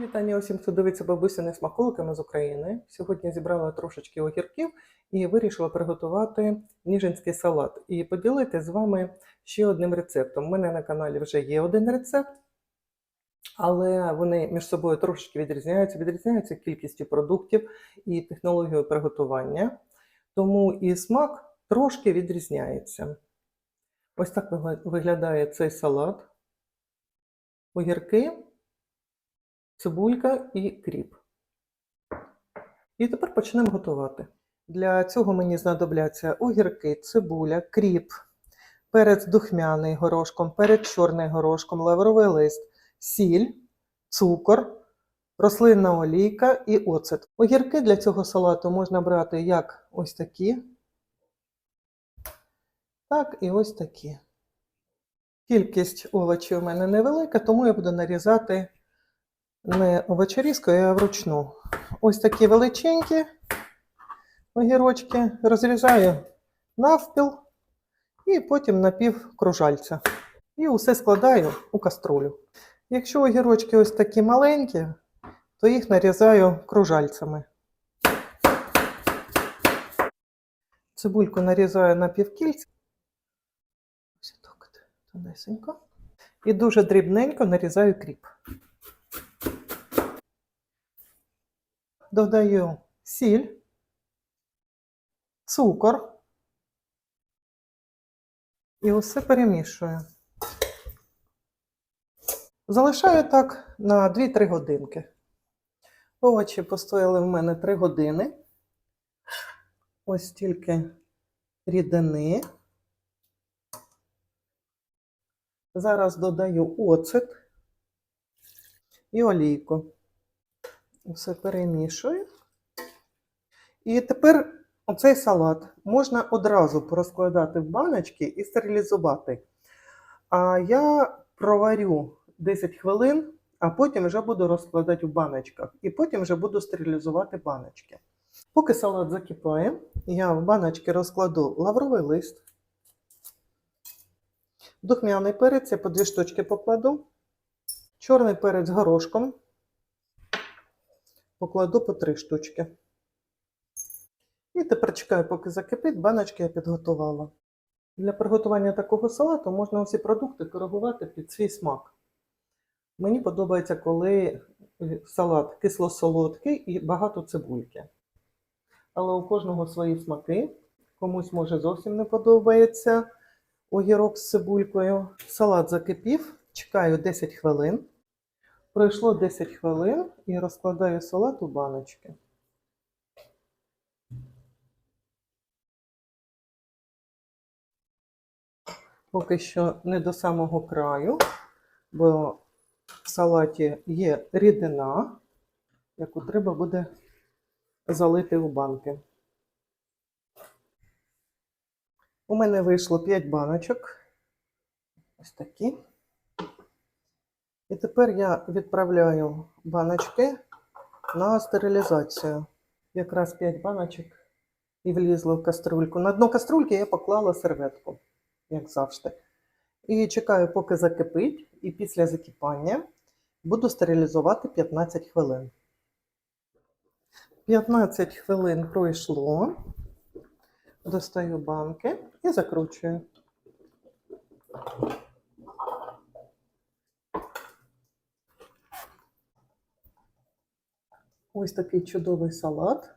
Вітання усім, хто дивиться бабусини смаколиками з України. Сьогодні зібрала трошечки огірків і вирішила приготувати ніжинський салат і поділити з вами ще одним рецептом. У мене на каналі вже є один рецепт, але вони між собою трошечки відрізняються. Відрізняються кількістю продуктів і технологією приготування, тому і смак трошки відрізняється. Ось так виглядає цей салат. Огірки цибулька і кріп. І тепер почнемо готувати. Для цього мені знадобляться огірки, цибуля, кріп, перець духмяний горошком, перець чорний горошком, лавровий лист, сіль, цукор, рослинна олійка і оцет. Огірки для цього салату можна брати як ось такі, так і ось такі. Кількість овочів у мене невелика, тому я буду нарізати не овочерізкою, а вручну. Ось такі величенькі огірочки розрізаю навпіл і потім на пів кружальця. І усе складаю у каструлю. Якщо огірочки ось такі маленькі, то їх нарізаю кружальцями. Цибульку нарізаю на півкільця. Ось так тонесенько. І дуже дрібненько нарізаю кріп. додаю сіль, цукор і усе перемішую. Залишаю так на 2-3 годинки. Овочі постояли в мене 3 години. Ось тільки рідини. Зараз додаю оцет і олійку. Все перемішую. І тепер оцей салат можна одразу порозкладати в баночки і стерилізувати. А я проварю 10 хвилин, а потім вже буду розкладати в баночках. І потім вже буду стерилізувати баночки. Поки салат закипає, я в баночки розкладу лавровий лист, духмяний перець, я по дві штучки покладу, чорний перець горошком покладу по три штучки. І тепер чекаю, поки закипить, баночки я підготувала. Для приготування такого салату можна усі продукти коригувати під свій смак. Мені подобається, коли салат кисло-солодкий і багато цибульки. Але у кожного свої смаки. Комусь може зовсім не подобається огірок з цибулькою. Салат закипів, чекаю 10 хвилин. Пройшло 10 хвилин і розкладаю салат у баночки. Поки що не до самого краю, бо в салаті є рідина, яку треба буде залити у банки. У мене вийшло 5 баночок. Ось такі. І тепер я відправляю баночки на стерилізацію. Якраз 5 баночок і влізло в каструльку. На дно каструльки я поклала серветку, як завжди. І чекаю, поки закипить, і після закипання буду стерилізувати 15 хвилин. 15 хвилин пройшло. Достаю банки і закручую. Ось такий чудовий салат.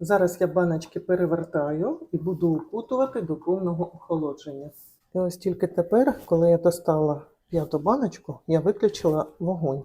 Зараз я баночки перевертаю і буду укутувати до повного охолодження. І ось тільки тепер, коли я достала п'яту баночку, я виключила вогонь.